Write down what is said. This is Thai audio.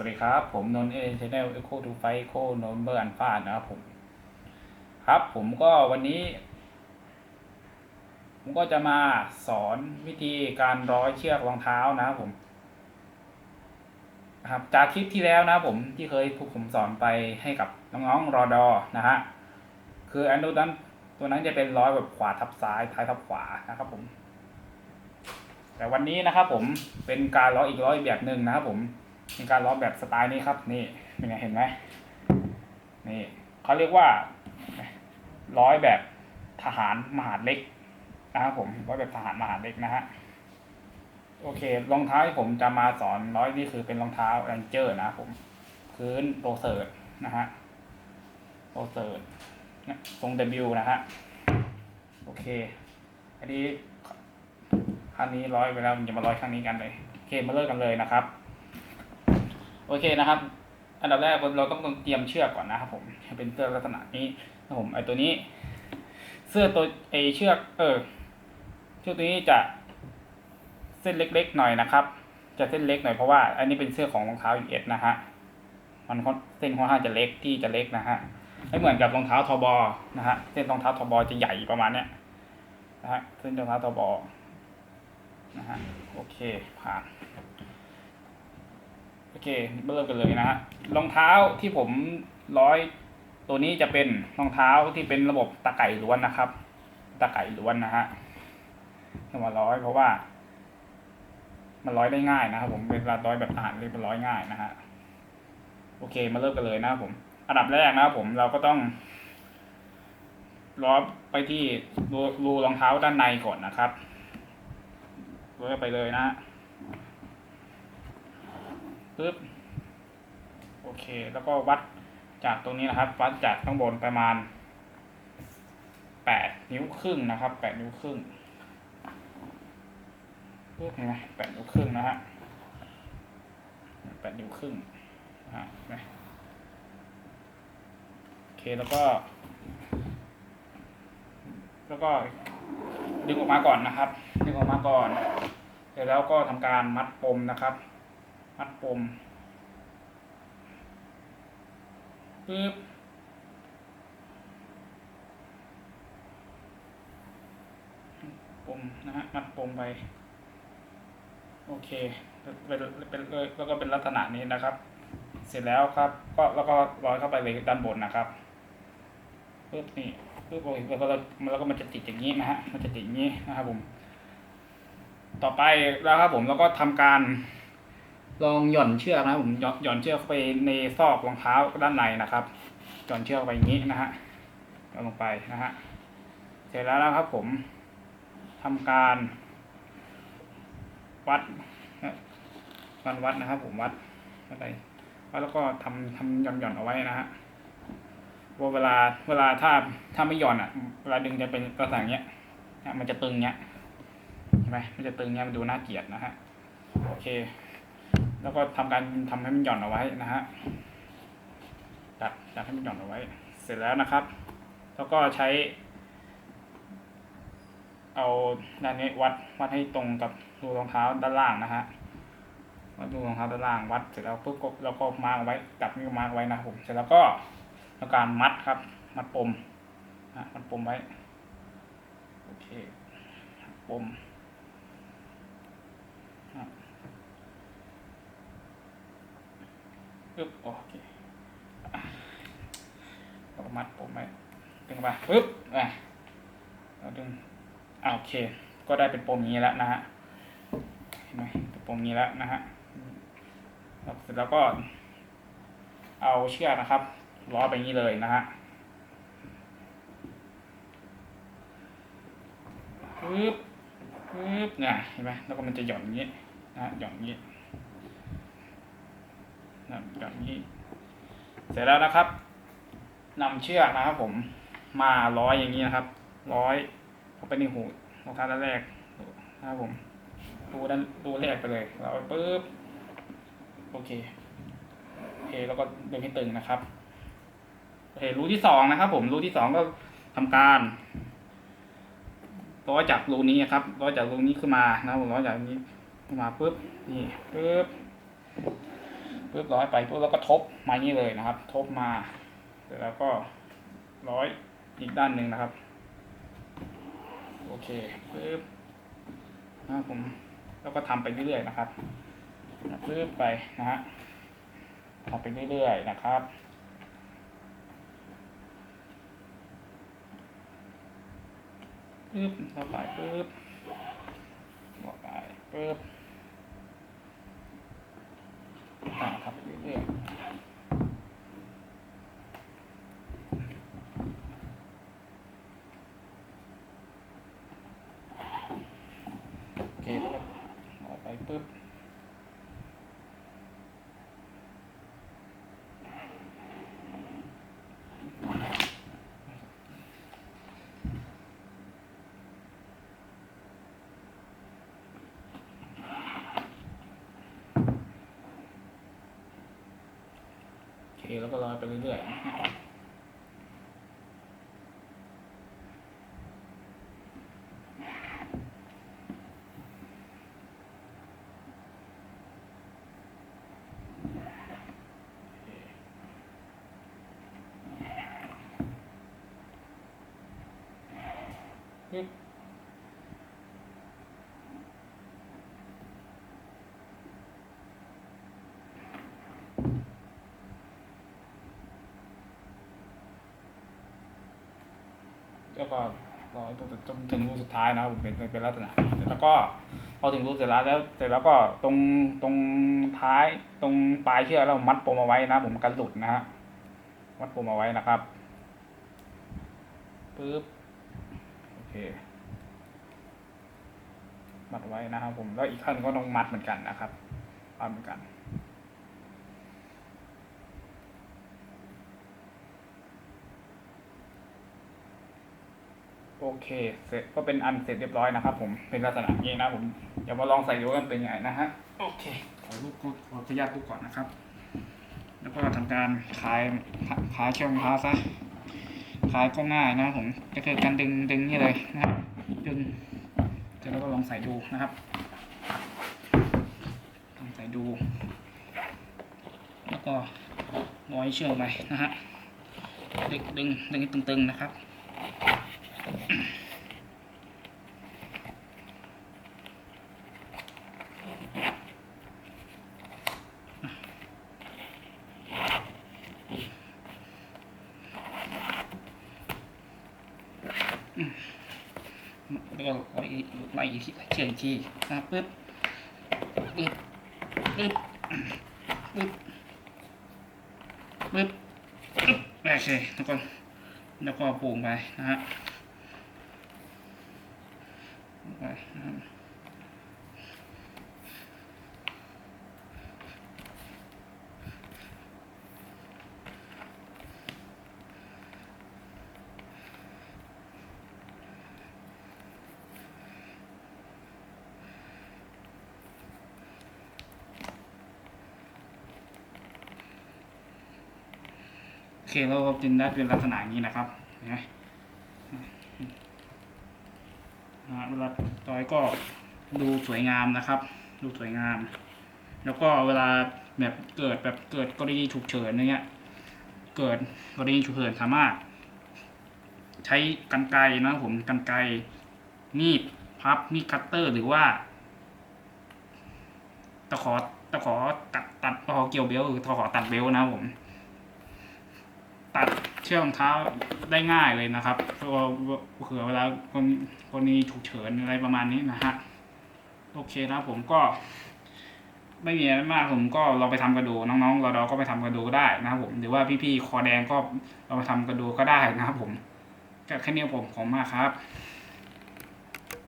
วัสดีครับ ผมนนท์เอเชนแนลเอโคทูไฟโคนนเบอร์อันฟานะครับผม ครับผมก็วันนี้ ผมก็จะมาสอนวิธีการร้อยเชือกรองเท้านะครับผมครับจากคลิปที่แล้วนะผมที่เคยผมสอนไปให้กับน้องๆรอดอนะฮะคืออันนั้นตัวนั้นจะเป็นร้อยแบบขวาทับซ้ายท้ายทับขวานะครับผม แต่วันนี้นะครับผมเป็นการร้อยอีกร้อยแบบหนึ่งนะครับผม เป็นการร้องแบบสไตล์นี้ครับ นี่เป็นไงเห็นไหมนี่เขาเรียกว่าร้อยแบบทหารมหาดเล็กนะครับผมร้อยแบบทหารมหาดเล็กนะฮะโอเครองเท้าที่ผมจะมาสอนร้อยนี่คือเป็นรองเท้าแรงเจอร์นะผมพื้นโรเซิร์ตนะฮะโรเซิร์ตทรงเดบิวนะฮะโอเค อันนี้ครั้งนี้ร้อยไปแล้วมันจะมาร้อยครั้งนี้กันเลยโอเคมาเลิกกันเลยนะครับ โอเคนะครับ อันดับแรกเราต้องเตรียมเชือกก่อนนะครับผมเป็นเสื้อลักษณะนี้นะผมไอตัวนี้ เสื้อตัวไอเชือก เออเชือกตัวนี้จะเส้นเล็กๆหน่อยนะครับ จะเส้นเล็กหน่อยเพราะว่า อันนี้เป็นเสื้อของรองเท้าเอสนะฮะมันเส้นค่อนข้างจะเล็กที่จะเล็กนะฮะไม่เหมือนกับรองเท้าทบอนะฮะเส้นรองเท้าทบอจะใหญ่ประมาณเนี้ยนะฮะเส้นรองเท้าทบอนะฮะโอเคผ่าน โอเคเริ่มกันเลยนะฮะรองเท้าที่ผมร้อยตัวนี้จะเป็นรองเท้าที่เป็นระบบตะไก่ล้วนนะครับ ตะไก่ล้วนนะฮะเอามาร้อยเพราะว่า มันร้อยได้ง่ายนะครับ ผมเวลาร้อยแบบทหารเรียมันร้อยง่ายนะฮะโอเคมาเริ่มกันเลยนะครับผมอันดับแรกนะครับผมเราก็ต้องร้อยไปที่รูรูรองเท้าด้านในก่อนนะครับร้อยไปเลยนะฮะ ปึ๊บโอเค แล้วก็วัดจากตรงนี้นะครับ วัดจากข้างบนประมาณแปดนิ้วครึ่งนะครับแปดนิ้วครึ่งปึ๊บเห็นไหมแปดนิ้วครึ่งนะฮะแปดนิ้วครึ่งนะฮะเห็นไหมโอเคแล้วก็ แล้วก็ดึงออกมาก่อนนะครับ ดึงออกมาก่อน เสร็จแล้วก็ทำการมัดปมนะครับ มัดปมปึ๊บปมนะฮะมัดปมไป โอเคเป็นเป็นแล้วก็เป็นลักษณะนี้นะครับ เสร็จแล้วครับ ก็แล้วก็ร้อยเข้าไปเลยด้านบนนะครับปึ๊บนี่ปึ๊บโอเคแล้วก็แล้วก็มันจะติดอย่างนี้นะฮะมันจะติดอย่างนี้นะครับผม ต่อไปแล้วครับผมแล้วก็ทำการ ลองหย่อนเชือกนะผมหย่อนหย่อนเชือกไปในซอกรองเท้าด้านในนะครับ หย่อนเชือกไปอย่างนี้นะฮะหย่อนลงไปนะฮะเสร็จแล้วนะครับผมทำการวัดวันวัดนะครับผมวัดอะไรวัดแล้วก็ทำทำหย่อนหย่อนเอาไว้นะฮะว่าเวลาเวลาถ้าถ้าไม่หย่อนอะ เวลาดึงจะเป็นกระสังเนี้ยมันจะตึงเนี้ยใช่ไหมมันจะตึงเนี้ยมันดูน่าเกลียดนะฮะโอเค แล้วก็ทำการทำให้มันหย่อนเอาไว้นะฮะจัดจัดให้มันหย่อนเอาไว้ เสร็จแล้วนะครับ แล้วก็ใช้ เอาด้านนี้วัดวัดให้ตรงกับรูรองเท้าด้านล่างนะฮะวัดรูรองเท้าด้านล่างวัดเสร็จแล้วปุ๊บก็แล้วก็มาร์กไว้จับนิ้วมาร์กไว้นะผมเสร็จแล้วก็ทำการมัดครับ มัดปมนะมัดปมไว้โอเคปม ปึ๊บโอเคเรามัดผมไว้ดึงไปปึ๊บอะเราดึงอ่าโอเค ก็ได้เป็นปมอย่างนี้แล้วนะฮะเห็นไหมเป็นปมอย่างนี้แล้วนะฮะเสร็จแล้วก็ เอาเชือกนะครับล้อไปอย่างนี้เลยนะฮะปึ๊บปึ๊บเนี่ยเห็นไหมแล้วก็มันจะหย่อนอย่างนี้นะฮะหย่อนอย่างนี้ แบบนี้ เสร็จแล้วนะครับนำเชือกนะครับ ผมมาร้อยอย่างนี้นะครับ ร้อยเข้าไปในหูรองเท้าด้านแรกนะครับผมดูด้านดูแรกไปเลยเราปึ๊บโอเคโอเคแล้วก็ดึงให้ตึงนะครับโอเครูที่สองนะครับ ผมรูที่สองก็ทำการร้อยจากรูนี้ครับร้อยจากรูนี้ขึ้นมานะครับผมร้อยจากนี้ขึ้นมาปึ๊บนี่ปึ๊บ ปุ๊บร้อยไปปุ๊บแล้วก็ทบมาอย่างนี้เลยนะครับ ทบมาเสร็จแล้วก็ร้อยอีกด้านหนึ่งนะครับ โอเคปุ๊บนะครับผมแล้วก็ทำไปเรื่อยๆนะครับปุ๊บไปนะฮะทำไปเรื่อยๆนะครับปุ๊บเข้าไปปุ๊บเข้าไปปุ๊บ ต่างครับเรื่อยๆโอเคแล้วก็เอาไปปุ๊บ โอเค แล้วก็ลอยไปเรื่อยๆนะฮะโอเคปึ๊บ แล้วก็รอจนถึงรูสุดท้ายนะครับผมเป็นเป็นลักษณะแล้วก็พอถึงรูเสร็จแล้วแล้วเสร็จแล้วก็ตรงตรงท้ายตรงปลายเชือกเรามัดปมเอาไว้นะผมกันหลุดนะฮะมัดปมเอาไว้นะครับปึ๊บโอเคมัดไว้นะครับผมแล้วอีกขั้นก็ต้องมัดเหมือนกันนะครับมัดเหมือนกัน เคเสร็จก็เป็นอันเสร็จเรียบร้อยนะครับผมเป็นลักษณะนี้นะผมเดี๋ยวมาลองใส่ดูกันเป็นยังไงนะฮะโอเคขอลูกขอขออนุญาตลูกก่อนนะครับ แล้วก็ทำการคลายคลายเชือกรองเท้าซะคลายก็ง่ายนะครับผมก็คือการดึงดึงนี่เลยนะครับดึงเสร็จแล้วก็ลองใส่ดูนะครับลองใส่ดู แล้วก็ร้อยเชือกไปนะฮะดึงดึงดึงให้ตึงๆนะครับ แล้วก็ไล่ไล่อีกทีเชื่ออีกทีนะปึ๊บปึ๊บปึ๊บปึ๊บปึ๊บปึ๊บโอเคแล้วก็แล้วก็ปรุงไปนะฮะไปนะ เคเราจึงได้เป็นลักษณะอย่างนี้นะครับเห็นไหมนะเวลาจอยก็ดูสวยงามนะครับ ดูสวยงาม แล้วก็เวลาแบบเกิดแบบเกิดกรณีฉุกเฉินอย่างเงี้ย เกิดกรณีฉุกเฉินสามารถ ใช้กันไกนะผมกันไกมีดพับมีดคัตเตอร์ หรือว่าตะขอตะขอตัดตัดตะขอเกี่ยวเบลหรือตะขอตัดเบลนะผม เชือกรองเท้าได้ง่ายเลยนะครับเพราะว่าเผื่อเวลาคนคนนี้ฉุกเฉินอะไรประมาณนี้นะฮะโอเคนะครับผมก็ ไม่มีอะไรมากผมก็ลองไปทำกันดูน้องๆเราเราก็ไปทำกันดูก็ได้นะครับผมหรือว่าพี่ๆคอแดงก็เราไปทำกันดูก็ได้นะครับผมแค่นี้ผมผมมากครับ